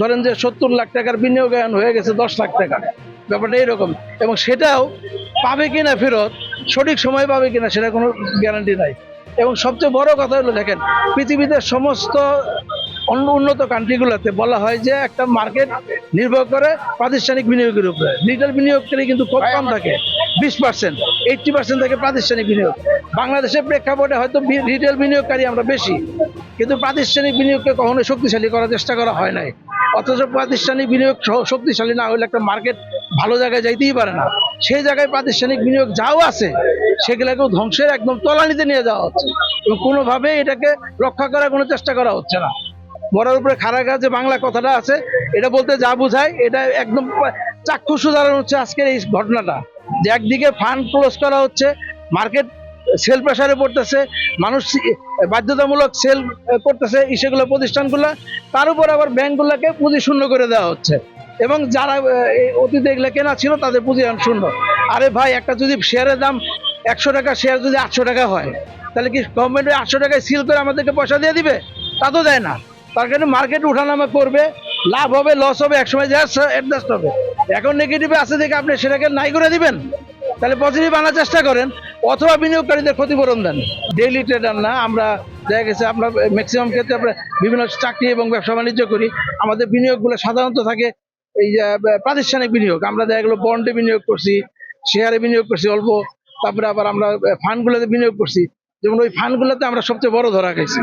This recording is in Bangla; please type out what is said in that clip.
ধরেন যে সত্তর লাখ টাকার বিনিয়োগায়ন হয়ে গেছে দশ লাখ টাকা। ব্যাপারটা এরকম এবং সেটাও পাবে কিনা ফেরত, সঠিক সময় পাবে কিনা সেটা কোনো গ্যারান্টি নাই। এবং সবচেয়ে বড় কথা হলো, দেখেন, পৃথিবীতে সমস্ত অন্য উন্নত কান্ট্রিগুলোতে বলা হয় যে একটা মার্কেট নির্ভর করে প্রাতিষ্ঠানিক বিনিয়োগের উপরে। রিটেল বিনিয়োগকারী কিন্তু খুব কম থাকে, বিশ পার্সেন্ট এইটটি পার্সেন্ট থাকে প্রাতিষ্ঠানিক বিনিয়োগ। বাংলাদেশের প্রেক্ষাপটে হয়তো রিটেল বিনিয়োগকারী আমরা বেশি, কিন্তু প্রাতিষ্ঠানিক বিনিয়োগকে কখনো শক্তিশালী করার চেষ্টা করা হয় নাই। অথচ প্রাতিষ্ঠানিক বিনিয়োগ শক্তিশালী না হলে একটা মার্কেট ভালো জায়গায় যাইতেই পারে না। সেই জায়গায় প্রাতিষ্ঠানিক বিনিয়োগ যাও আছে, সেগুলোকেও ধ্বংসের একদম তলানিতে নিয়ে যাওয়া হচ্ছে। এবং কোনোভাবে এটাকে রক্ষা করার কোনো চেষ্টা করা হচ্ছে না। বড়ার উপরে গাছ যে বাংলা কথাটা আছে, এটা বলতে যা বোঝায়, এটা একদম চাক্ষুষ উদাহরণ হচ্ছে আজকের এই ঘটনাটা। যে একদিকে ফান্ড ক্লোজ করা হচ্ছে মার্কেট সেল প্রেসারে পড়তেছে, মানুষ বাধ্যতামূলক সেল করতেছে সেগুলো প্রতিষ্ঠানগুলো। তার উপর আবার ব্যাংকগুলোকে পুঁজি শূন্য করে দেওয়া হচ্ছে। এবং যারা অতীতে এগুলো কেনা ছিল, তাদের পুঁজি এখন শূন্য। আরে ভাই, একটা যদি শেয়ারের দাম একশো টাকা শেয়ার যদি আটশো টাকা হয়, তাহলে কি গভর্নমেন্ট আটশো টাকায় সিল করে আমাদেরকে পয়সা দিয়ে দিবে? তা তো দেয় না। তার কারণে মার্কেট উঠানামা করবে, লাভ হবে লস হবে, একসময় যা অ্যাডজাস্ট হবে। এখন নেগেটিভে আছে দেখে আপনি সেটাকে নাই করে দিবেন? তাহলে পজিটিভ আনার চেষ্টা করেন, অথবা বিনিয়োগকারীদের ক্ষতিপূরণ দেন। ডেইলি ট্রেডার না, আমরা দেখা গেছে আমরা ম্যাক্সিমাম ক্ষেত্রে আমরা বিভিন্ন চাকরি এবং ব্যবসা বাণিজ্য করি। আমাদের বিনিয়োগগুলো সাধারণত থাকে এই যে প্রাতিষ্ঠানিক বিনিয়োগ। আমরা দেখা গেলো বন্ডে বিনিয়োগ করছি শেয়ারে বিনিয়োগ করছি অল্প, তারপরে আবার আমরা ফান্ডগুলোতে বিনিয়োগ করছি। যেমন ওই ফান্ডগুলোতে আমরা সবচেয়ে বড় ধরা খাইছি।